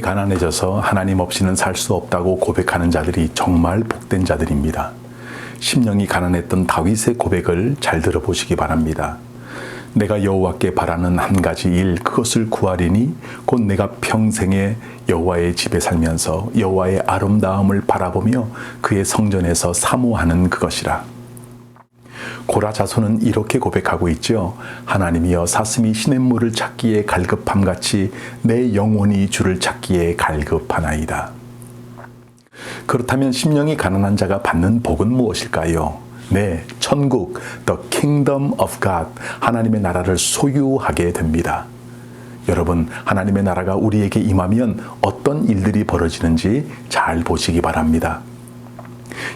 가난해져서 하나님 없이는 살 수 없다고 고백하는 자들이 정말 복된 자들입니다. 심령이 가난했던 다윗의 고백을 잘 들어보시기 바랍니다. 내가 여호와께 바라는 한 가지 일 그것을 구하리니 곧 내가 평생에 여호와의 집에 살면서 여호와의 아름다움을 바라보며 그의 성전에서 사모하는 그것이라. 고라 자손은 이렇게 고백하고 있죠. 하나님이여 사슴이 시냇물을 찾기에 갈급함 같이 내 영혼이 주를 찾기에 갈급하나이다. 그렇다면 심령이 가난한 자가 받는 복은 무엇일까요? 네, 천국, the kingdom of God, 하나님의 나라를 소유하게 됩니다. 여러분, 하나님의 나라가 우리에게 임하면 어떤 일들이 벌어지는지 잘 보시기 바랍니다.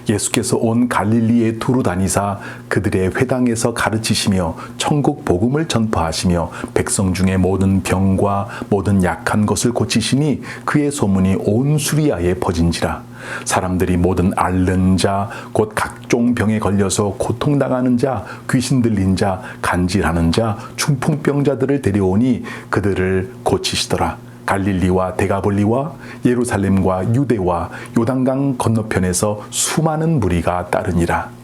예수께서 온 갈릴리에 두루 다니사 그들의 회당에서 가르치시며 천국 복음을 전파하시며 백성 중에 모든 병과 모든 약한 것을 고치시니 그의 소문이 온 수리아에 퍼진지라. 사람들이 모든 앓는 자 곧 각종 병에 걸려서 고통당하는 자 귀신 들린 자 간질하는 자 중풍병자들을 데려오니 그들을 고치시더라 갈릴리와 데가볼리와 예루살렘과 유대와 요단강 건너편에서 수많은 무리가 따르니라.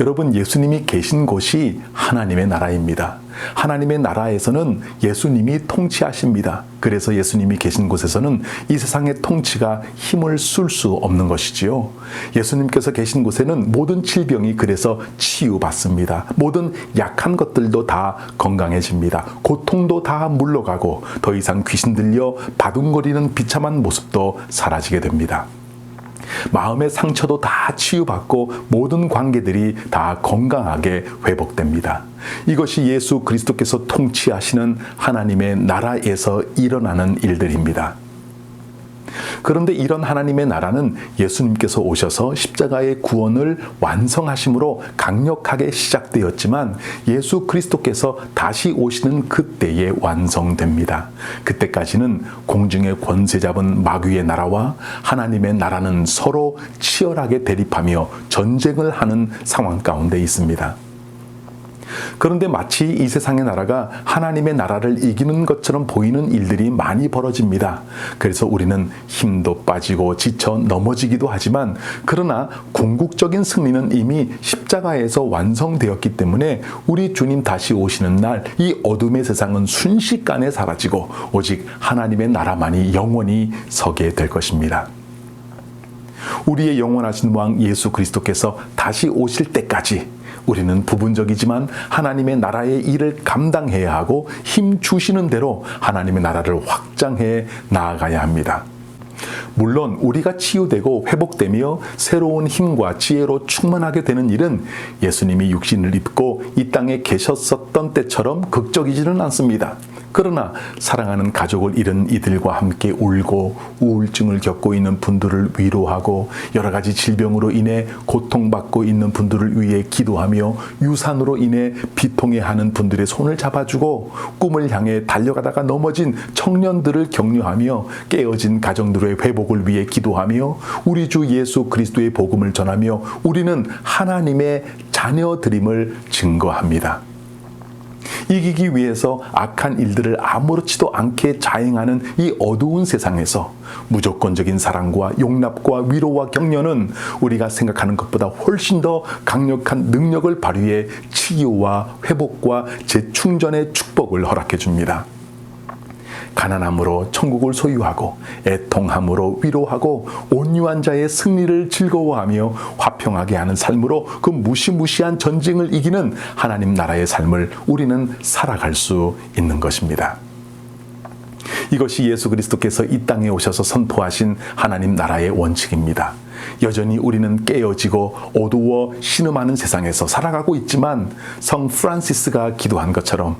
여러분, 예수님이 계신 곳이 하나님의 나라입니다. 하나님의 나라에서는 예수님이 통치하십니다. 그래서 예수님이 계신 곳에서는 이 세상의 통치가 힘을 쓸 수 없는 것이지요. 예수님께서 계신 곳에는 모든 질병이 그래서 치유받습니다. 모든 약한 것들도 다 건강해집니다. 고통도 다 물러가고 더 이상 귀신 들려 바둥거리는 비참한 모습도 사라지게 됩니다. 마음의 상처도 다 치유받고 모든 관계들이 다 건강하게 회복됩니다. 이것이 예수 그리스도께서 통치하시는 하나님의 나라에서 일어나는 일들입니다. 그런데 이런 하나님의 나라는 예수님께서 오셔서 십자가의 구원을 완성하심으로 강력하게 시작되었지만 예수 그리스도께서 다시 오시는 그때에 완성됩니다. 그때까지는 공중의 권세 잡은 마귀의 나라와 하나님의 나라는 서로 치열하게 대립하며 전쟁을 하는 상황 가운데 있습니다. 그런데 마치 이 세상의 나라가 하나님의 나라를 이기는 것처럼 보이는 일들이 많이 벌어집니다. 그래서 우리는 힘도 빠지고 지쳐 넘어지기도 하지만 그러나 궁극적인 승리는 이미 십자가에서 완성되었기 때문에 우리 주님 다시 오시는 날 이 어둠의 세상은 순식간에 사라지고 오직 하나님의 나라만이 영원히 서게 될 것입니다. 우리의 영원하신 왕 예수 그리스도께서 다시 오실 때까지 우리는 부분적이지만 하나님의 나라의 일을 감당해야 하고 힘 주시는 대로 하나님의 나라를 확장해 나아가야 합니다. 물론 우리가 치유되고 회복되며 새로운 힘과 지혜로 충만하게 되는 일은 예수님이 육신을 입고 이 땅에 계셨었던 때처럼 극적이지는 않습니다. 그러나 사랑하는 가족을 잃은 이들과 함께 울고 우울증을 겪고 있는 분들을 위로하고 여러 가지 질병으로 인해 고통받고 있는 분들을 위해 기도하며 유산으로 인해 비통해하는 분들의 손을 잡아주고 꿈을 향해 달려가다가 넘어진 청년들을 격려하며 깨어진 가정들의 회복을 위해 기도하며 우리 주 예수 그리스도의 복음을 전하며 우리는 하나님의 자녀들임을 증거합니다. 이기기 위해서 악한 일들을 아무렇지도 않게 자행하는 이 어두운 세상에서 무조건적인 사랑과 용납과 위로와 격려는 우리가 생각하는 것보다 훨씬 더 강력한 능력을 발휘해 치유와 회복과 재충전의 축복을 허락해 줍니다. 가난함으로 천국을 소유하고 애통함으로 위로하고 온유한 자의 승리를 즐거워하며 화평하게 하는 삶으로 그 무시무시한 전쟁을 이기는 하나님 나라의 삶을 우리는 살아갈 수 있는 것입니다. 이것이 예수 그리스도께서 이 땅에 오셔서 선포하신 하나님 나라의 원칙입니다. 여전히 우리는 깨어지고 어두워 신음하는 세상에서 살아가고 있지만 성 프란시스가 기도한 것처럼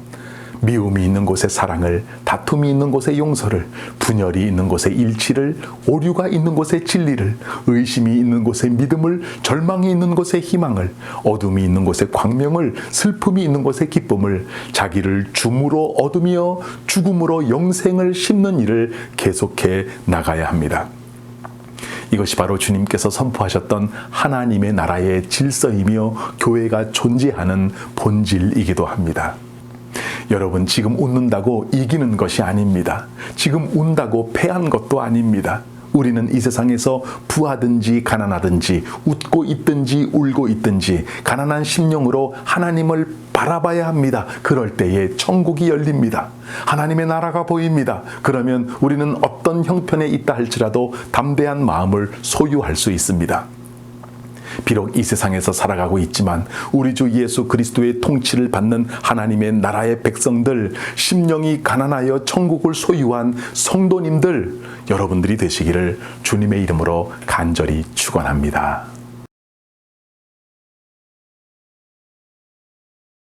미움이 있는 곳에 사랑을, 다툼이 있는 곳에 용서를, 분열이 있는 곳에 일치를, 오류가 있는 곳에 진리를, 의심이 있는 곳에 믿음을, 절망이 있는 곳에 희망을, 어둠이 있는 곳에 광명을, 슬픔이 있는 곳에 기쁨을, 자기를 죽음으로 얻으며 죽음으로 영생을 심는 일을 계속해 나가야 합니다. 이것이 바로 주님께서 선포하셨던 하나님의 나라의 질서이며 교회가 존재하는 본질이기도 합니다. 여러분, 지금 웃는다고 이기는 것이 아닙니다. 지금 운다고 패한 것도 아닙니다. 우리는 이 세상에서 부하든지 가난하든지 웃고 있든지 울고 있든지 가난한 심령으로 하나님을 바라봐야 합니다. 그럴 때에 천국이 열립니다. 하나님의 나라가 보입니다. 그러면 우리는 어떤 형편에 있다 할지라도 담대한 마음을 소유할 수 있습니다. 비록 이 세상에서 살아가고 있지만 우리 주 예수 그리스도의 통치를 받는 하나님의 나라의 백성들, 심령이 가난하여 천국을 소유한 성도님들, 여러분들이 되시기를 주님의 이름으로 간절히 축원합니다.